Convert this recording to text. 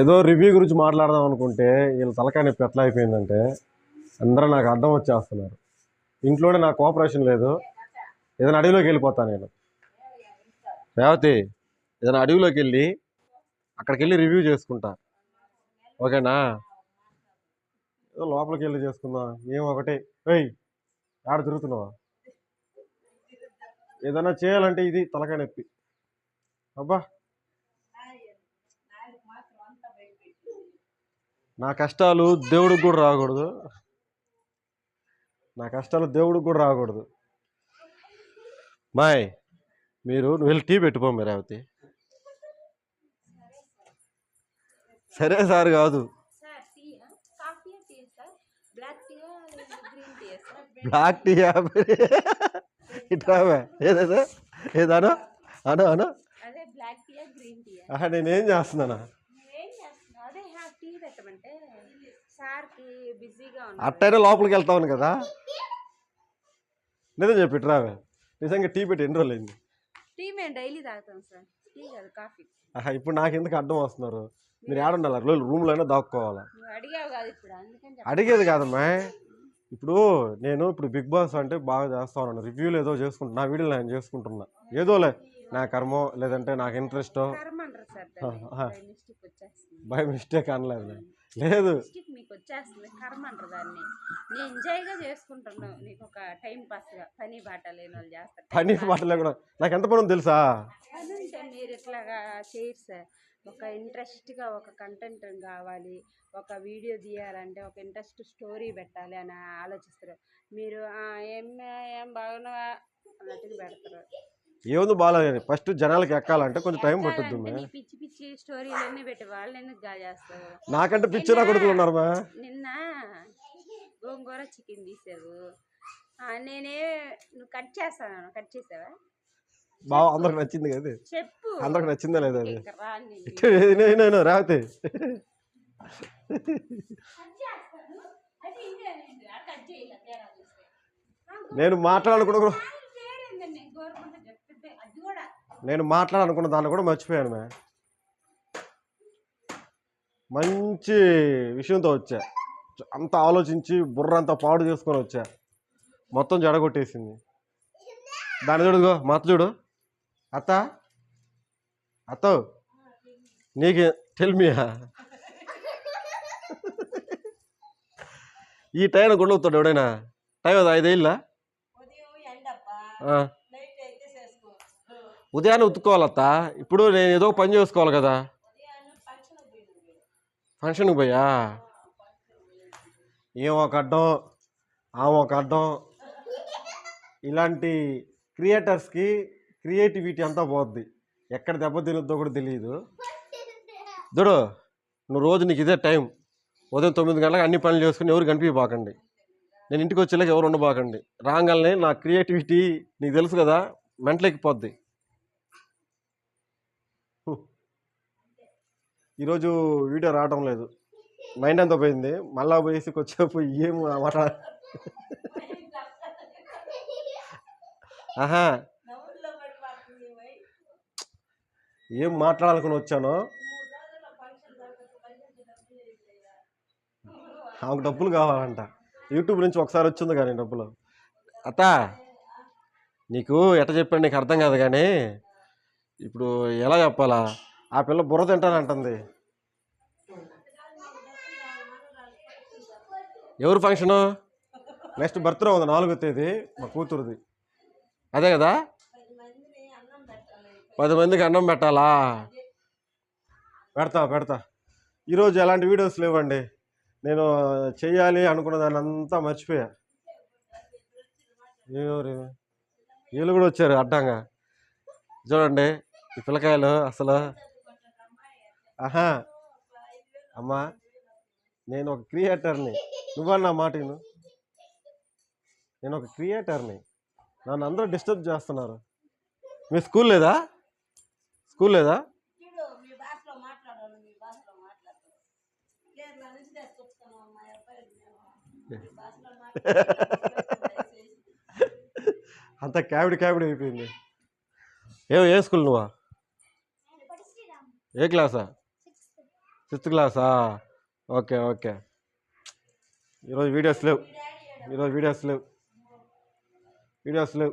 ఏదో రివ్యూ గురించి మాట్లాడదాం అనుకుంటే వీళ్ళ తలకాయ నొప్పి ఎట్లా అయిపోయిందంటే అందరూ నాకు అర్థం వచ్చేస్తున్నారు. ఇంట్లోనే నాకు కోఆపరేషన్ లేదు. ఏదైనా అడవిలోకి వెళ్ళిపోతా నేను. రేవతి ఏదైనా అడవిలోకి వెళ్ళి అక్కడికి వెళ్ళి రివ్యూ చేసుకుంటా. ఓకేనా? ఏదో లోపలికి వెళ్ళి చేసుకుందాం. ఏం ఒకటి. ఏయ్ ఆడ తిరుగుతున్నావా? ఏదైనా చేయాలంటే ఇది తలకాయ నొప్పి. అబ్బా! నా కష్టాలు దేవుడికి కూడా రాకూడదు. నా కష్టాలు దేవుడికి కూడా రాకూడదు. మాయ్ మీరు నువ్వు వెళ్ళి టీ పెట్టుకో మీరు రేవతి. సరే సార్ కాదు. బ్లాక్ టీ ఏదేదో ఏదానో అను? అను అదే బ్లాక్ టీ గ్రీన్ టీ ఆహా నేనేం చేస్తున్నానా నువ్వేం చేస్తున్నావు అదే హా టీ పెట్టమంటే సార్కి బిజీగా ఉన్నా అట్టయినా లోపలికి వెళ్తాను కదా? నిజం చెప్పి ఇట్రావే నిజంగా టీ పెట్టి ఎన్ని రోజులు అయింది? టీ మేము డైలీ తాగుతాం సార్. టీ కాదు కాఫీ. ఆహా ఇప్పుడు నాకు ఎందుకు అడ్డం వస్తున్నారు? మీరు ఏడుండాలి రోజు రూమ్లోనే దాక్కోవాలా? నువ్వు అడిగావు కాదు ఇప్పుడు అందుకని చెప్ప అడిగేది కాదమ్మా ఇప్పుడు నేను ఇప్పుడు బిగ్ బాస్ అంటే బాగా చేస్తా ఉన్నాను. రివ్యూలు ఏదో చేసుకుంటున్నా నా వీడియోలు నేను చేసుకుంటున్నా. ఏదోలే నా కర్మో లేదంటే నాకు ఇంట్రెస్టో. కర్మ బై మిస్టేక్ అనలేదు. లేదు. మీకు వచ్చేస్తుంది. కర్మ అంటారు దాన్ని. నేను ఎంజాయ్గా చేసుకుంటున్నావు నీకు ఒక టైం పాస్గా పని బాట లేని వాళ్ళు చేస్తారు. పని మాటలే కూడా నాకు ఎంత పని తెలుసా? మీరు ఇట్లాగా చేయరు సార్. ఒక ఇంట్రెస్ట్గా ఒక కంటెంట్ కావాలి. ఒక వీడియో తీయాలంటే ఒక ఇంట్రెస్ట్ స్టోరీ పెట్టాలి అని ఆలోచిస్తారు. మీరు "ఆ, ఏం ఏం బాగున్నావా? అన్నట్టుగా పెడతారు. ఏముంది బాగాలేదు ఫస్ట్ జనాలకి ఎక్కాలంటే కొంచెం టైం పట్టుద్ది నీ పిచ్చి పిచ్చి స్టోరీలన్నీ పెట్టి వాళ్ళని ఎందుకు గా చేస్తారు? నాకంటే పిచ్చరా కొడుకులు ఉన్నారు మా. నిన్న గోంగూర చికెన్ తీసావు నేనే నువ్వు కట్ చేస్తాను కట్ చేసావా? బాగా అందరికి నచ్చింది కదా చెప్పు. అందరికి నచ్చిందా లేదా అది? నేను. నేను నేను రావతే కట్ చేస్తాను. అయితే ఇంకేనండి ఆ కట్ చేయలే తేడా చూస్తే ఆ, నేను మాట్లాడాలనుకున్న కూడా- ఆయన పేరేందండి గోరుకుంట చెప్తే అది కూడా నేను మాట్లాడాలనుకున్న దాన్ని కూడా మర్చిపోయాను మే. మంచి విషయంతో వచ్చా. అంత ఆలోచించి బుర్ర అంతా పాడు చేసుకొని వచ్చా. మొత్తం జడగొట్టేసింది. దాని చూడుగో మా అత్త చూడు. అత్త? అత్త? నీకే టెల్మియా ఈ టైం గుండవుతాడు ఎవడైనా? టైం అది ఐదేళ్ళ ఉదయాన్నే ఉతుక్కోవాలత్త? ఇప్పుడు నేను ఏదో పని చేసుకోవాలి కదా. ఫంక్షన్కి పోయా? ఏం ఒక అడ్డం? ఆ ఒక అడ్డం? ఇలాంటి క్రియేటర్స్కి క్రియేటివిటీ అంతా పోద్ది. ఎక్కడ దెబ్బ తినొద్దో కూడా తెలియదు చూడు నువ్వు రోజు నీకు ఇదే టైం. ఉదయం తొమ్మిది గంటలకు అన్ని పనులు చేసుకుని ఎవరు కనిపించబాకండి. నేను ఇంటికి వచ్చేలాగా ఎవరు ఉండబాకండి. రాగానే నా క్రియేటివిటీ నీకు తెలుసు కదా మెంటలెక్కిపోద్ది. ఈరోజు వీడియో రావడం లేదు. మైండ్ అంతా పోయింది. మళ్ళా పోయేసి వచ్చేపు ఏం మాట్లా ఆహా. ఏం మాట్లాడాలనుకుని వచ్చానో? డబ్బులు ఆమెకు డబ్బులు కావాలంట. యూట్యూబ్ నుంచి ఒకసారి వచ్చింది కానీ డబ్బులు. అత్త నీకు ఎట్ట చెప్పాను నీకు అర్థం కాదు కానీ ఇప్పుడు ఎలా చెప్పాలా? ఆ పిల్ల బుర్ర తింటానంటుంది. ఎవరు ఫంక్షను? నెక్స్ట్ బర్త్డే ఉంది నాలుగో తేదీ మా కూతురుది. అదే కదా? పది మందికి అన్నం పెట్టాలా? పెడతా పెడతా. ఈరోజు ఎలాంటి వీడియోస్ లేవండి. నేను చెయ్యాలి అనుకున్న దాన్ని అంతా మర్చిపోయా ఎవరు వీళ్ళు కూడా వచ్చారు అడ్డంగా. చూడండి ఈ పిల్లకాయలు అసలు ఆహా. అమ్మా నేను ఒక క్రియేటర్ని. నువ్వన్నా మాట విను. నేను ఒక క్రియేటర్ని. నన్ను అందరూ డిస్టర్బ్ చేస్తున్నారు. మీ స్కూల్ లేదా? స్కూల్ లేదా? అంత క్యావిడి క్యావిడి అయిపోయింది. ఏ ఏ స్కూల్ నువ్వా? ఏ క్లాసా? సిక్స్త్ క్లాసా? Okay okay. ఈరోజు వీడియోస్ లేవు. ఈరోజు వీడియోస్ లేవు. వీడియోస్ లేవు.